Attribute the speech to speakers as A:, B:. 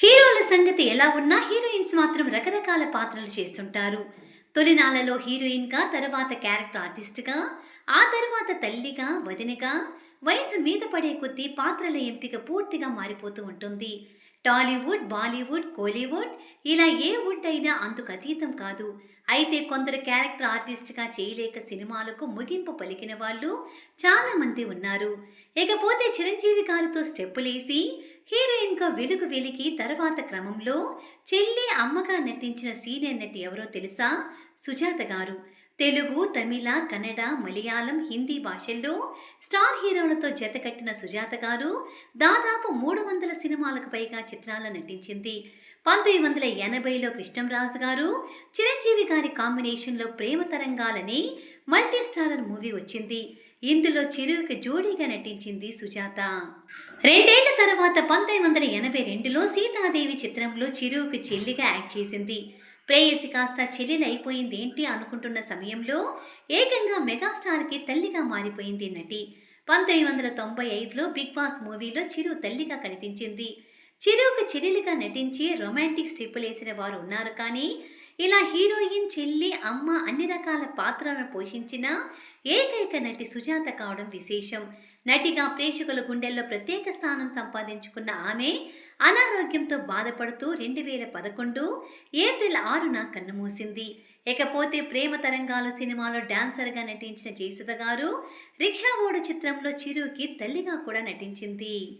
A: హీరోల సంగతి ఎలా ఉన్నా హీరోయిన్స్ మాత్రం రకరకాల పాత్రలు చేస్తుంటారు. తొలినాలలో హీరోయిన్గా తర్వాత క్యారెక్టర్ ఆర్టిస్ట్గా ఆ తర్వాత తల్లిగా వదినగా వయసు మీద పడే కొద్దీ పాత్రల ఎంపిక పూర్తిగా మారిపోతూ ఉంటుంది. టాలీవుడ్ బాలీవుడ్ కోలీవుడ్ ఇలా ఏ వుడ్ అయినా అందుకు అతీతం కాదు. అయితే కొందరు క్యారెక్టర్ ఆర్టిస్ట్గా చేయలేక సినిమాలకు ముగింపు పలికిన వాళ్ళు చాలామంది ఉన్నారు. ఇకపోతే చిరంజీవి గారితో స్టెప్పులేసి హీరోయిన్గా వెలుగు వెలికి తర్వాత క్రమంలో చెల్లి అమ్మగా నటించిన సీనియర్ నటి ఎవరో తెలుసా? సుజాత గారు. తెలుగు తమిళ కన్నడ మలయాళం హిందీ భాషల్లో స్టార్ హీరోలతో జతకట్టిన సుజాత గారు దాదాపు మూడు వందల సినిమాలకు పైగా చిత్రాల్లో నటించింది. పంతొమ్మిది వందల ఎనభైలో కృష్ణంరాజు గారు చిరంజీవి గారి కాంబినేషన్లో ప్రేమ తరంగాలని మల్టీ స్టారర్ మూవీ వచ్చింది. ఇందులో చిరువుకి జోడీగా నటించింది సుజాత. రెండేళ్ళ తర్వాత పంతొమ్మిది వందల ఎనభై రెండులో సీతాదేవి చిత్రంలో చిరువుకి చెల్లిగా యాక్ట్ చేసింది. ప్రేయసి కాస్త చెల్లెలైపోయింది అయిపోయింది ఏంటి అనుకుంటున్న సమయంలో ఏకంగా మెగాస్టార్కి తల్లిగా మారిపోయింది నటి. పంతొమ్మిది వందల తొంభై ఐదులో బిగ్ బాస్ మూవీలో చిరు తల్లిగా కనిపించింది. చిరుకు చెల్లెలుగా నటించి రొమాంటిక్ స్ట్రిప్పులు వేసిన వారు ఉన్నారు కానీ ఇలా హీరోయిన్ చెల్లి అమ్మ అన్ని రకాల పాత్రలను పోషించిన ఏకైక నటి సుజాత కావడం విశేషం. నటిగా ప్రేక్షకుల గుండెల్లో ప్రత్యేక స్థానం సంపాదించుకున్న ఆమె అనారోగ్యంతో బాధపడుతూ రెండు వేల పదకొండు ఏప్రిల్ ఆరున కన్నుమూసింది. ఇకపోతే ప్రేమ తరంగాలు సినిమాలో డాన్సర్గా నటించిన జయసుధ గారు రిక్షా ఓడు చిత్రంలో చిరుకి తల్లిగా కూడా నటించింది.